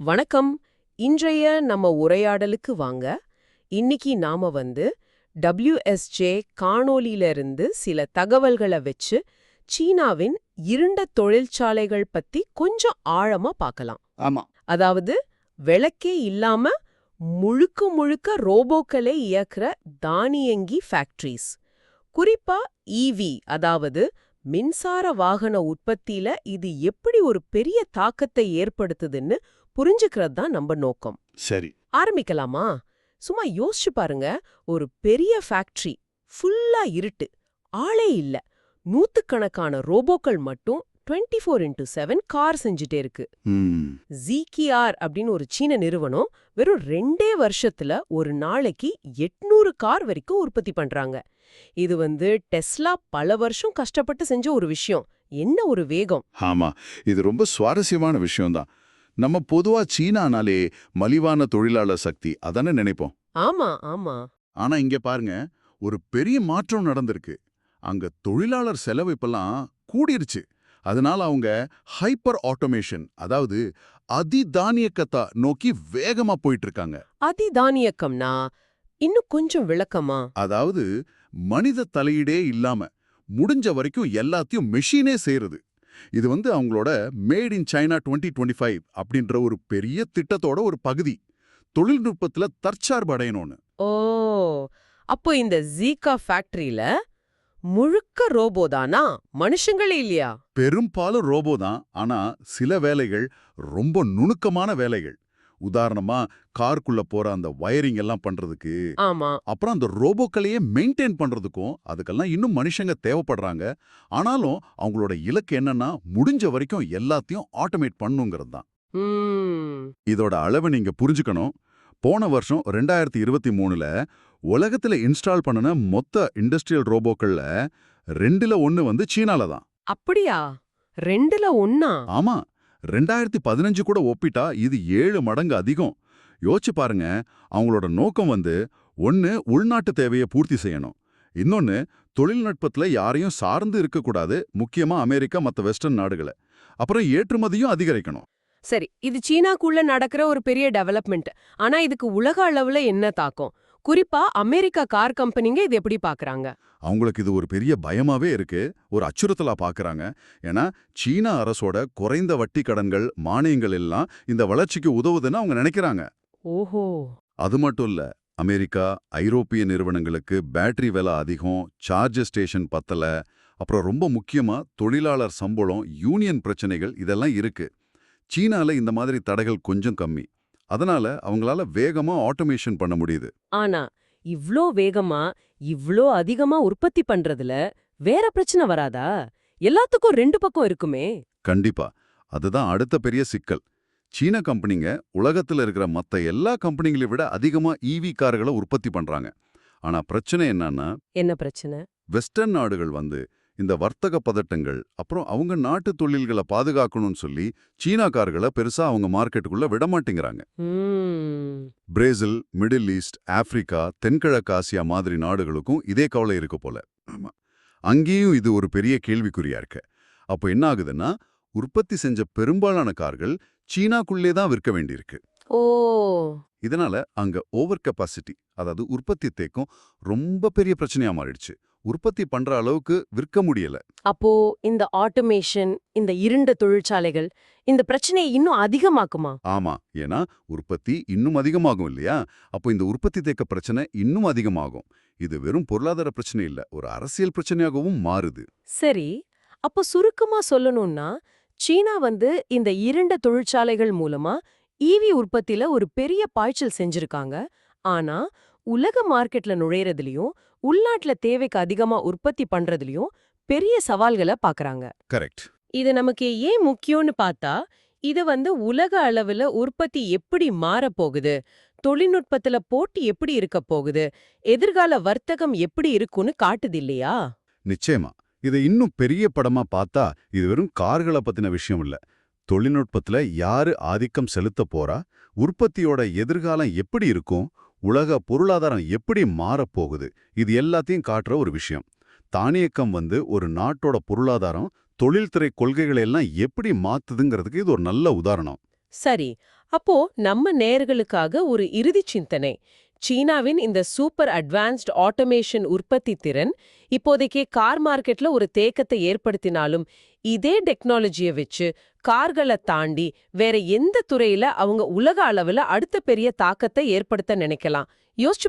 வணக்கம். இன்றைய நம்ம உரையாடலுக்கு வாங்க. இன்னைக்கு நாம வந்து WSJ காணொளியில இருந்து சில தகவல்களை வச்சு சீனாவின் இருண்ட தொழிற்சாலைகள் பத்தி கொஞ்சம் ஆழமா பார்க்கலாம். ஆமா. அதாவது விளக்கே இல்லாம முழுக்க முழுக்க ரோபோக்களை இயக்குற தானியங்கி ஃபேக்டரிஸ் குறிப்பா ஈவி அதாவது மின்சார வாகன உற்பத்தியில இது எப்படி ஒரு பெரிய தாக்கத்தை ஏற்படுத்துதுன்னு புரிஞ்சுக்கிறது தான் நம்ம நோக்கம். சரி. ஆரம்பிக்கலாமா? சும்மா யோசிச்சு பாருங்க. ஒரு பெரிய ஃபேக்டரி ஃபுல்லா இருட்டு. ஆளே இல்ல. நூத்துக்கணக்கான ரோபோக்கள் மட்டும் 24 ஃபோர் இன்டூ செவன் கார் செஞ்சுட்டே இருக்கு. ZKR அப்படின்னு ஒரு சீன நிறுவனம் வெறும் ரெண்டே வருஷத்துல ஒரு நாளைக்கு 800 கார் வரைக்கும் உற்பத்தி பண்றாங்க. இது வந்து டெஸ்லா பல வருஷம் கஷ்டப்பட்டு செஞ்ச ஒரு விஷயம். என்ன ஒரு வேகம். ஆமா. இது ரொம்ப சுவாரஸ்யமான விஷயம்தான். நம்ம பொதுவா சீனானாலே மலிவான தொழிலாளர் சக்தி அதானே நினைப்போம். ஆமா ஆமா. ஆனா இங்க பாருங்க ஒரு பெரிய மாற்றம் நடந்திருக்கு. அங்க தொழிலாளர் செலவு இப்பெல்லாம் கூடிருச்சு. அதனால அவங்க ஹைப்பர் ஆட்டோமேஷன் அதாவது அதிதானியக்கத்தா நோக்கி வேகமா போயிட்டு இருக்காங்க அதிதானியக்கம்னா இன்னும் கொஞ்சம் விளக்கமா? அதாவது மனித தலையீடே இல்லாம முடிஞ்ச வரைக்கும் எல்லாத்தையும் மெஷினே செய்யறது இது வந்து அவங்களோட made in China 2025 twenty five அப்படின்ற ஒரு பெரிய திட்டத்தோட ஒரு பகுதி. தொழில்நுட்பத்துல தற்சார்பு அடையணும்னு. ஓ அப்போ இந்த ஜீகா ஃபேக்டரியில முழுக்க ரோபோ தானா? மனுஷங்களே இல்லையா? பெரும்பாலும் ரோபோ தான். ஆனா சில வேலைகள் ரொம்ப நுணுக்கமான வேலைகள். உதாரணமா காருக்குள்ள போற அந்த வயரிங் எல்லாம் பண்றதுக்கு ஆமா. அப்புறம் அந்த ரோபோக்களையே மெயின்டைன் பண்றதுக்கும் அதுக்கெல்லாம் இன்னும் மனுஷங்க தேவைப்படுறாங்க. ஆனாலும் அவங்களோட இலக்கு என்னன்னா முடிஞ்ச வரைக்கும் எல்லாத்தையும் ஆட்டோமேட் பண்ணுங்கிறது தான். இதோட அளவை நீங்க புரிஞ்சுக்கணும். போன வருஷம் ரெண்டாயிரத்தி இருபத்தி மூணுல உலகத்துல இன்ஸ்டால் பண்ணின மொத்த இண்டஸ்ட்ரியல் ரோபோக்கள்ல ரெண்டுல ஒன்னு வந்து சீனால தான். அப்படியா? ரெண்டுல ஒன்னா ஆமா. ரெண்டாயிரத்தி பதினஞ்சு கூட ஒப்பிட்டா இது ஏழு மடங்கு அதிகம். யோசிச்சு பாருங்க அவங்களோட நோக்கம் வந்து ஒன்னு உள்நாட்டு தேவையை பூர்த்தி செய்யணும். இன்னொன்னு தொழில்நுட்பத்துல யாரையும் சார்ந்து இருக்கக்கூடாது முக்கியமா அமெரிக்கா மத்த வெஸ்டர்ன் நாடுகளை. அப்புறம் ஏற்றுமதியும் அதிகரிக்கணும். சரி இது சீனாக்குள்ள நடக்கிற ஒரு பெரிய டெவலப்மெண்ட். ஆனா இதுக்கு உலக அளவுல என்ன தாக்கம்? குறிப்பா அமெரிக்கா கார் கம்பெனிங்க இது எப்படி பாக்குறாங்க? அவங்களுக்கு இது ஒரு பெரிய பயமாவே இருக்கு. ஒரு அச்சுறுத்தலா பாக்குறாங்க. ஏன்னா சீனா அரசோட குறைந்த வட்டி கடன்கள் மானியங்கள் எல்லாம் இந்த வளர்ச்சிக்கு உதவுதுன்னு அவங்க நினைக்கிறாங்க. ஓஹோ. அது மட்டும் இல்ல அமெரிக்கா ஐரோப்பிய நிறுவனங்களுக்கு பேட்டரி விலை அதிகம் சார்ஜ் ஸ்டேஷன் பத்தல அப்புறம் ரொம்ப முக்கியமா தொழிலாளர் சம்பளம் யூனியன் பிரச்சனைகள் இதெல்லாம் இருக்கு. சீனால இந்த மாதிரி தடைகள் கொஞ்சம் கம்மி. அதனால அவங்களால வேகமா ஆட்டோமேஷன் பண்ண முடியுது. ஆனா இவ்ளோ வேகமா இவ்ளோ அதிகமா உற்பத்தி பண்றதுல வேற பிரச்சனை வராதா? எல்லாத்துக்கும் ரெண்டு பக்கம் இருக்குமே. கண்டிப்பா. அதுதான் அடுத்த பெரிய சிக்கல். சீன கம்பெனிங்க உலகத்துல இருக்கிற மத்த எல்லா கம்பெனிகளை விட அதிகமா ஈவி கார்களை உற்பத்தி பண்றாங்க. ஆனா பிரச்சனை என்னன்னா என்ன பிரச்சனை? வெஸ்டர்ன் நாடுகள் வந்து இந்த வர்த்தக பதட்டங்கள் அப்புறம் அவங்க நாட்டு தொழில்களை பாதுகாக்கணும்னு சொல்லி சீனா கார்களை பெருசா அவங்க மார்க்கெட்டுக்குள்ள விட மாட்டேங்கிறாங்க பிரேசில் மிடில் ஈஸ்ட் ஆப்பிரிக்கா தென்கிழக்கு ஆசியா மாதிரி நாடுகளுக்கும் இதே கவலை இருக்கு போல. ஆமா. அங்கேயும் இது ஒரு பெரிய கேள்விக்குறியா இருக்கு. அப்போ என்ன ஆகுதுன்னா உற்பத்தி செஞ்ச பெரும்பாலான கார்கள் சீனாக்குள்ளே தான் விற்க வேண்டியிருக்கு. ஓ. இதனால அங்க ஓவர் கெப்பாசிட்டி அதாவது உற்பத்தி தேக்கம் ரொம்ப பெரிய பிரச்சனையா மாறிடுச்சு. உற்பத்தி பண்ற அளவுக்கு விற்க முடியல. அப்போ இந்த ஆட்டோமேஷன் இந்த இருண்ட தொழிற்சாலைகள் இந்த பிரச்சனையை இன்னும் அதிகமாக்குமா? ஆமா. ஏன்னா உற்பத்தி இன்னும் அதிகமாகும் இல்லையா? அப்போ இந்த உற்பத்தி தேக்க பிரச்சனை இன்னும் அதிகமாகும். இது வெறும் பொருளாதார பிரச்சனை இல்ல ஒரு அரசியல் பிரச்சனையாகவும் மாறுது. சரி. அப்போ சுருக்கமா சொல்லணும்னா சீனா வந்து இந்த இருண்ட தொழிற்சாலைகள் மூலமா ஈவி உற்பத்தியில ஒரு பெரிய பாய்ச்சல் செஞ்சிருக்காங்க. ஆனா உலக மார்க்கெட்ல நுழையறதுலயும் உள்நாட்டுல தேவைக்கு அதிகமா உற்பத்தி பண்றதுலயும் பெரிய சவால்களை பாக்குறாங்க. கரெக்ட். இது நமக்கு ஏன் முக்கியம்னு பார்த்தா இது வந்து உலக அளவுல உற்பத்தி எப்படி மாறப் போகுது தொழில்நுட்பத்துல போட்டி எப்படி இருக்க போகுது எதிர்கால வர்த்தகம் எப்படி இருக்குன்னு காட்டுது இல்லையா? நிச்சயமா. இதை இன்னும் பெரிய படமா பார்த்தா இது வெறும் கார்களை பத்தின விஷயம் இல்ல. தொழில்நுட்பத்துல யாரு ஆதிக்கம் செலுத்த போறா உற்பத்தியோட எதிர்காலம் எப்படி இருக்கும் உலக பொருளாதாரம் எப்படி மாறப்போகுது? இது எல்லாத்தையும் காட்டுற ஒரு விஷயம். தானியக்கம் வந்து ஒரு நாட்டோட பொருளாதாரம் தொழில்துறை கொள்கைகளை எல்லாம் எப்படி மாத்துதுங்கிறதுக்கு இது ஒரு நல்ல உதாரணம். சரி அப்போ நம்ம நேயர்களுக்காக ஒரு இறுதி சிந்தனை. சீனாவின் இந்த சூப்பர் அட்வான்ஸ்ட் ஆட்டோமேஷன் உற்பத்தி திறன் இப்போதைக்கு கார் மார்க்கெட்ல ஒரு தேக்கத்தை ஏற்படுத்தினாலும் இதே டெக்னாலஜியை வச்சு கார்களை தாண்டி வேற எந்த துறையில அவங்க உலக அளவுல அடுத்த பெரிய தாக்கத்தை ஏற்படுத்த நினைக்கலாம். யோசிச்சு